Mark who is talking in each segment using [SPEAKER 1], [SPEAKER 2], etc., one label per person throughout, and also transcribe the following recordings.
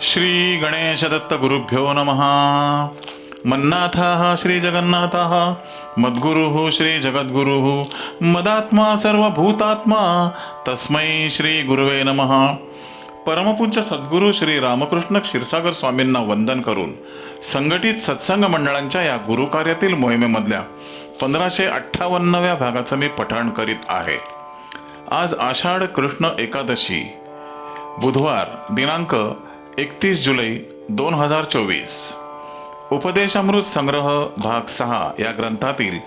[SPEAKER 1] श्री गणेश दत्त गुरुभ्यो नमः. मन्नाथः श्री जगन्नाथः मद्गुरुः श्री जगद्गुरुः मदात्मा सर्वभूतात्मा तस्मै श्री गुरुवे नमः. परमपूज्य सद्गुरू श्री रामकृष्ण क्षीरसागर स्वामींना वंदन करून संघटित सत्संग मंडळांच्या या गुरुकार्यातील मोहिमेमधल्या पंधराशे अठ्ठावन्नव्या भागाचं मी पठण करीत आहे. आज आषाढ कृष्ण एकादशी बुधवार दिनांक एकतीस जुलै दोन हजार चोवीस. उपदेशामृत संग्रह भाग सहा या ग्रंथातील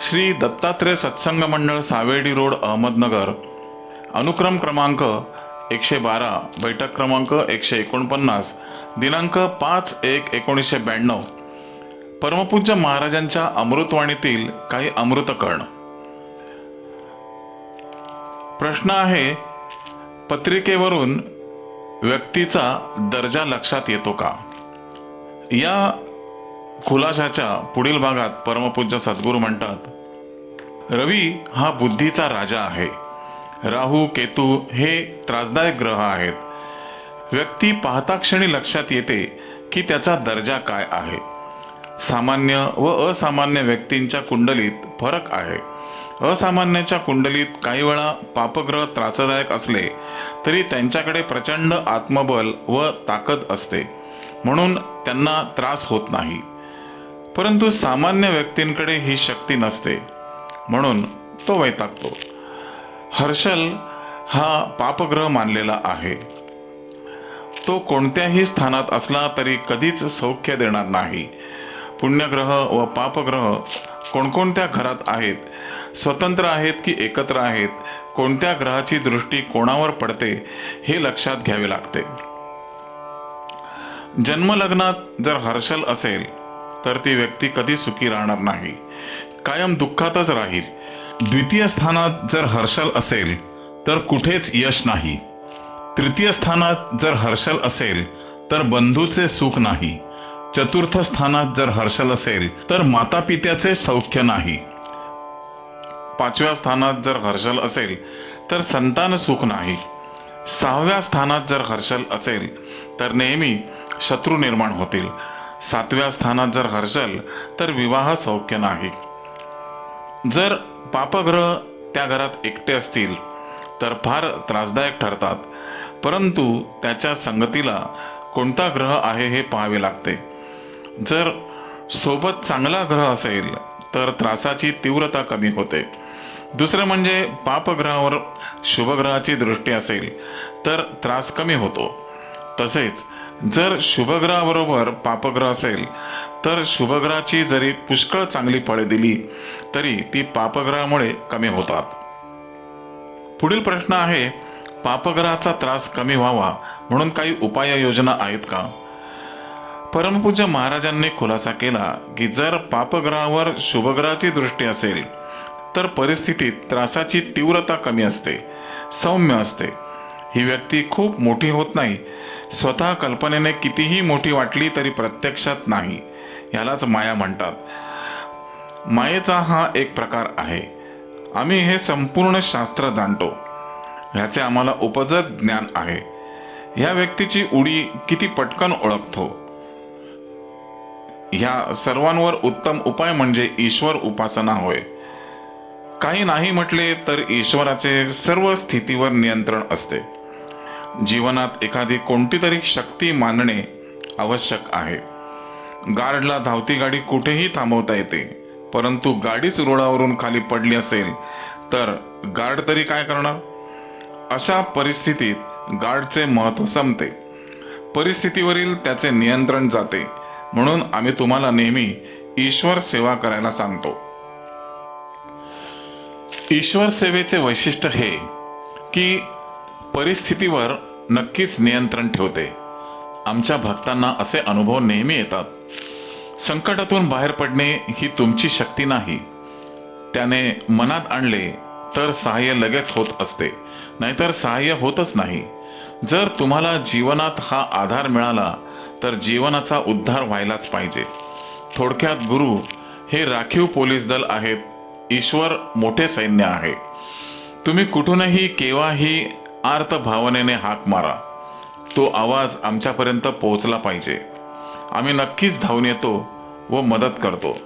[SPEAKER 1] श्री दत्तात्रय सत्संग मंडळ सावेडी रोड अहमदनगर अनुक्रम क्रमांक एकशे बारा बैठक क्रमांक एकशे एकोणपन्नास दिनांक पाच एक एकोणीसशे ब्याण्णव. परमपूज्य महाराजांच्या अमृतवाणीतील काही अमृतकर्ण प्रश्न आहे पत्रिकेवरून व्यक्तीचा दर्जा लक्षात येतो का? या खुलाशाच्या पुढील भागात परमपूज्य सद्गुरू म्हणतात रवी हा बुद्धीचा राजा आहे. राहू केतू हे त्रासदायक ग्रह आहेत. व्यक्ती पाहता क्षणी लक्षात येते की त्याचा दर्जा काय आहे. सामान्य व असामान्य व्यक्तींच्या कुंडलीत फरक आहे. असामान्याच्या कुंडलीत काही वेळा पापग्रह त्रासदायक असले तरी त्यांच्याकडे प्रचंड आत्मबल व ताकद असते. म्हणून त्यांना त्रास होत नाही. परंतु सामान्य व्यक्तींकडे ही शक्ती नसते. म्हणून तो वैतागतो. हर्षल हा पापग्रह मानलेला आहे. तो कोणत्याही स्थानात असला तरी कधीच सौख्य देणार नाही. पुण्यग्रह व पापग्रह कोणकोणत्या घरात आहेत? स्वतंत्र आहेत की एकत्र आहेत? कोणत्या ग्रहाची दृष्टी कोणावर पडते? हे लक्षात घ्यावे लागते. जन्मलग्नात जर हर्षल असेल तर ती व्यक्ती कधी सुखी राहणार नाही. कायम दुःखातच राहील. द्वितीय स्थानात जर हर्षल असेल तर कुठेच यश नाही. तृतीय स्थानात जर हर्षल असेल तर बंधूचे सुख नाही. चतुर्थ स्थानात जर हर्षल असेल तर माता पित्याचे सौख्य नाही. पाचव्या स्थानात जर हर्षल असेल तर संतान सुख नाही. सहाव्या स्थानात जर हर्षल असेल तर नेहमी शत्रू निर्माण होतील. सातव्या स्थानात जर हर्षल तर विवाह सौख्य नाही. जर पापग्रह त्या घरात एकटे असतील तर फार त्रासदायक ठरतात. परंतु त्याच्या संगतीला कोणता ग्रह आहे हे पाहावे लागते. जर सोबत चांगला ग्रह असेल तर त्रासाची तीव्रता कमी होते. दुसरं म्हणजे पापग्रहावर शुभग्रहाची दृष्टी असेल तर त्रास कमी होतो. तसेच जर शुभग्रहाबरोबर पापग्रह असेल तर शुभग्रहाची जरी पुष्कळ चांगली फळे दिली तरी ती पापग्रहामुळे कमी होतात. पुढील प्रश्न आहे पापग्रहाचा त्रास कमी व्हावा म्हणून काही उपाययोजना आहेत का? परमपूज्य महाराजांनी खुलासा केला की जर पापग्रहावर शुभग्रहाची दृष्टी असेल तर परिस्थितीत त्रासाची तीव्रता कमी असते सौम्य असते. ही व्यक्ती खूप मोठी होत नाही. स्वतः कल्पनेने कितीही मोठी वाटली तरी प्रत्यक्षात नाही यालाच माया म्हणतात. मायेचा हा एक प्रकार आहे. आम्ही हे संपूर्ण शास्त्र जाणतो. ह्याचे आम्हाला उपजत ज्ञान आहे. ह्या व्यक्तीची उडी किती पटकन ओळखतो. ह्या सर्वांवर उत्तम उपाय म्हणजे ईश्वर उपासना होय. काही नाही म्हटले तर ईश्वराचे सर्व स्थितीवर नियंत्रण असते. जीवनात एखादी कोणती तरी शक्ती मानणे आवश्यक आहे. गार्डला धावती गाडी कुठेही थांबवता येते परंतु गाडीच रोडावरून खाली पडली असेल तर गार्ड तरी काय करणार? अशा परिस्थितीत गार्डचे महत्त्व संपते. परिस्थितीवरील त्याचे नियंत्रण जाते. म्हणून आम्ही तुम्हाला नेहमी ईश्वर सेवा करायला सांगतो. ईश्वर सेवेचे वैशिष्ट्य हे की परिस्थितीवर नक्कीच नियंत्रण ठेवते. आमच्या भक्तांना असे अनुभव नेहमी येतात. संकटातून बाहेर पडणे ही तुमची शक्ती नाही. त्याने मनात आणले तर सहाय्य लगेच होत असते. नाहीतर सहाय्य होतच नाही. जर तुम्हाला जीवनात हा आधार मिळाला तर जीवनाचा उद्धार व्हायलाच पाहिजे. थोडक्यात गुरु हे राखीव पोलीस दल आहेत ईश्वर मोठे सैन्य आहे. तुम्ही कुठूनही केव्हाही आर्त भावनेने हाक मारा. तो आवाज आमच्यापर्यंत पोहोचला पाहिजे. आम्ही नक्कीच धावून येतो व मदत करतो.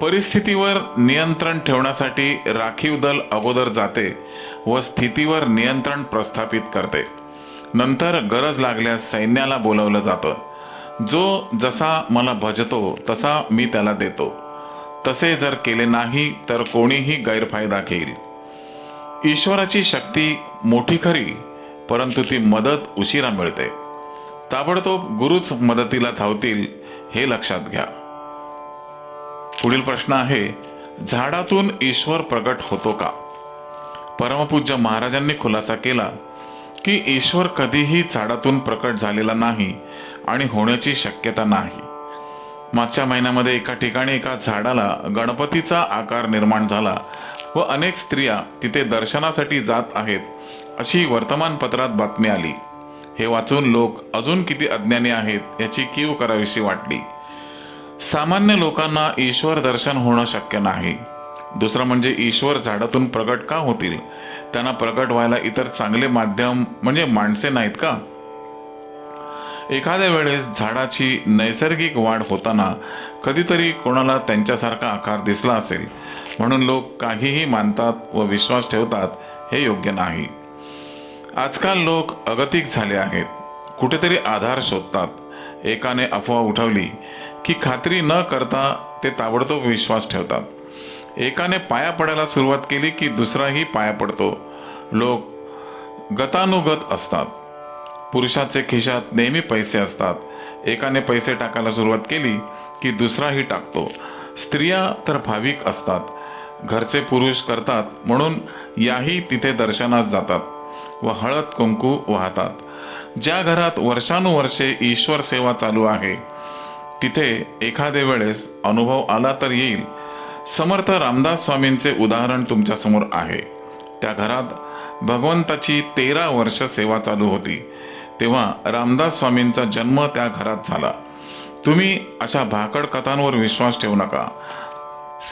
[SPEAKER 1] परिस्थितीवर नियंत्रण ठेवण्यासाठी राखीव दल अगोदर जाते व स्थितीवर नियंत्रण प्रस्थापित करते. नंतर गरज लागल्यास सैन्याला बोलवलं जातं. जो जसा मला भजतो तसा मी त्याला देतो. तसे जर केले नाही तर कोणीही गैरफायदा घेईल. ईश्वराची शक्ती मोठी खरी परंतु ती मदत उशिरा मिळते. ताबडतोब गुरुच मदतीला धावतील हे लक्षात घ्या. पुढील प्रश्न आहे झाडातून ईश्वर प्रकट होतो का? परमपूज्य महाराजांनी खुलासा केला की ईश्वर कधीही झाडातून प्रकट झालेला नाही आणि होण्याची शक्यता नाही. मागच्या महिन्यामध्ये एका ठिकाणी एका झाडाला गणपतीचा आकार निर्माण झाला व अनेक स्त्रिया तिथे दर्शनासाठी जात आहेत अशी वर्तमानपत्रात बातमी आली. हे वाचून लोक अजून किती अज्ञानी आहेत याची कीव करावीशी वाटली. सामान्य लोकांना ईश्वर दर्शन होणं शक्य नाही. दुसरं म्हणजे ईश्वर झाडातून प्रकट का होतील? त्यांना प्रकट व्हायला इतर चांगले माध्यम म्हणजे माणसे नाहीत का? एखाद्या वेळेस झाडाची नैसर्गिक वाढ होताना कधीतरी कोणाला त्यांच्यासारखा आकार दिसला असेल. म्हणून लोक काहीही मानतात व विश्वास ठेवतात हे योग्य नाही. आजकाल लोक अगतिक झाले आहेत. कुठेतरी आधार शोधतात. एकाने अफवा उठवली की खात्री न करता ते ताबडतोब विश्वास ठेवतात. एकाने पाया पडायला सुरुवात केली की दुसराही पाया पडतो. लोक गतानुगत असतात. पुरुषाचे खिशात नेहमी पैसे असतात. एकाने पैसे टाकायला सुरुवात केली की दुसराही टाकतो. स्त्रिया तर भाविक असतात. घरचे पुरुष करतात म्हणून याही तिथे दर्शनास जातात व हळद कुंकू वाहतात. ज्या घरात वर्षानुवर्षे ईश्वर सेवा चालू आहे तिथे एखाद्या वेळेस अनुभव आला तर येईल. समर्थ रामदास स्वामींचे उदाहरण तुमच्यासमोर आहे. त्या घरात भगवंताची तेरा वर्ष सेवा चालू होती. तेव्हा रामदास स्वामींचा जन्म त्या घरात झाला. तुम्ही अशा भाकड कथांवर विश्वास ठेवू नका.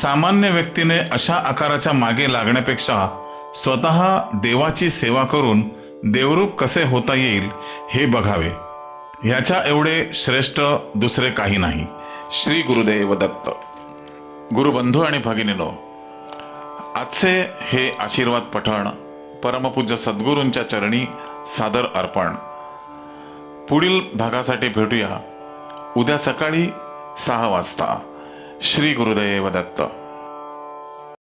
[SPEAKER 1] सामान्य व्यक्तीने अशा आकाराच्या मागे लागण्यापेक्षा स्वतः देवाची सेवा करून देवरूप कसे होता येईल हे बघावे. ह्याच्या एवढे श्रेष्ठ दुसरे काही नाही. श्री गुरुदेव दत्त. गुरुबंधू आणि भगिनीनो आजचे हे आशीर्वाद पठण परमपूज्य सद्गुरूंच्या चरणी सादर अर्पण. पुढील भागासाठी भेटूया. उद्या सकाळी सहा वाजता. श्री गुरुदेव दत्त.